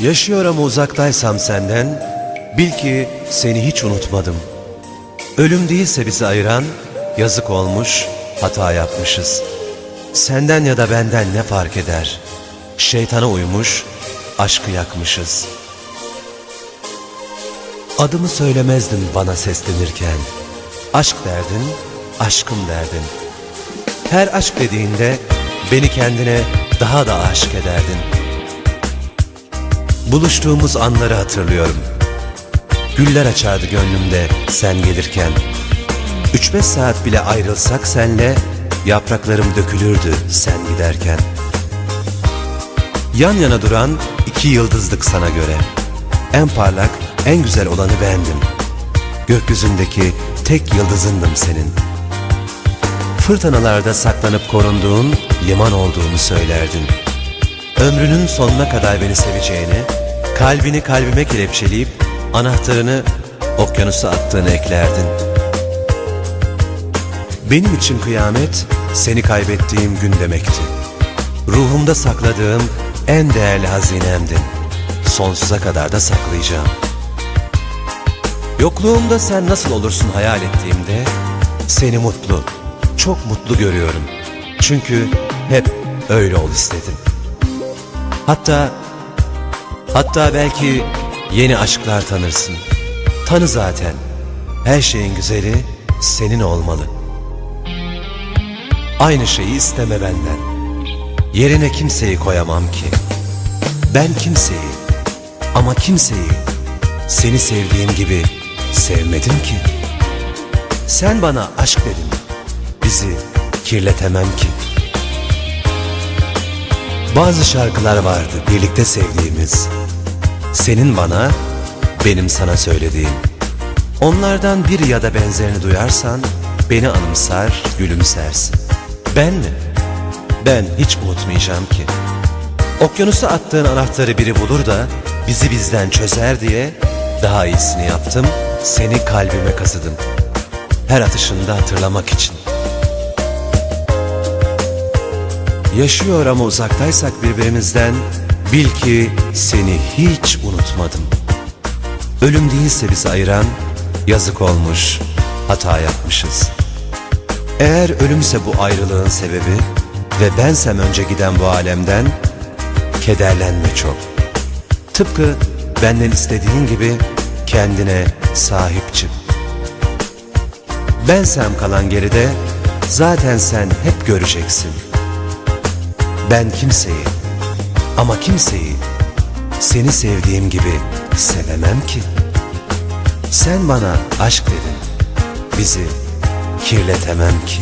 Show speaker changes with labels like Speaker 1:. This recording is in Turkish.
Speaker 1: Yaşıyor ama uzaktaysam senden, bil ki seni hiç unutmadım. Ölüm değilse bizi ayıran, yazık olmuş, hata yapmışız. Senden ya da benden ne fark eder? Şeytana uymuş, aşkı yakmışız. Adımı söylemezdin bana seslenirken. Aşk derdin, aşkım derdin. Her aşk dediğinde beni kendine daha da aşık ederdin. Buluştuğumuz anları hatırlıyorum. Güller açardı gönlümde sen gelirken. Üç beş saat bile ayrılsak senle, yapraklarım dökülürdü sen giderken. Yan yana duran iki yıldızlık sana göre. En parlak, en güzel olanı bendim. Gökyüzündeki tek yıldızındım senin. Fırtınalarda saklanıp korunduğun liman olduğunu söylerdin. Ömrünün sonuna kadar beni seveceğini, kalbini kalbime kelepçeleyip anahtarını okyanusa attığını eklerdin. Benim için kıyamet seni kaybettiğim gün demekti. Ruhumda sakladığım en değerli hazinemdin. Sonsuza kadar da saklayacağım. Yokluğumda sen nasıl olursun hayal ettiğimde seni mutlu, çok mutlu görüyorum. Çünkü hep öyle ol istedim. Hatta hatta belki yeni aşklar tanırsın. Tanı zaten. Her şeyin güzeli senin olmalı. Aynı şeyi isteme benden. Yerine kimseyi koyamam ki. Ben kimseyi ama kimseyi seni sevdiğim gibi sevmedim ki. Sen bana aşk dedin. Bizi kirletemem ki. Bazı şarkılar vardı birlikte sevdiğimiz. Senin bana, benim sana söylediğim. Onlardan bir ya da benzerini duyarsan beni anımsar, gülümsersin. Ben mi? Ben hiç unutmayacağım ki. Okyanusa attığın anahtarı biri bulur da bizi bizden çözer diye daha iyisini yaptım, seni kalbime kazıdım. Her atışında hatırlamak için. Yaşıyor ama uzaktaysak birbirimizden bil ki seni hiç unutmadım. Ölüm değilse bizi ayıran yazık olmuş, hata yapmışız. Eğer ölümse bu ayrılığın sebebi ve bensem önce giden bu alemden kederlenme çok. Tıpkı benden istediğin gibi kendine sahip çık. Bensem kalan geride zaten sen hep göreceksin. Ben kimseyi ama kimseyi seni sevdiğim gibi sevemem ki. Sen bana aşk dedin, bizi kirletemem ki.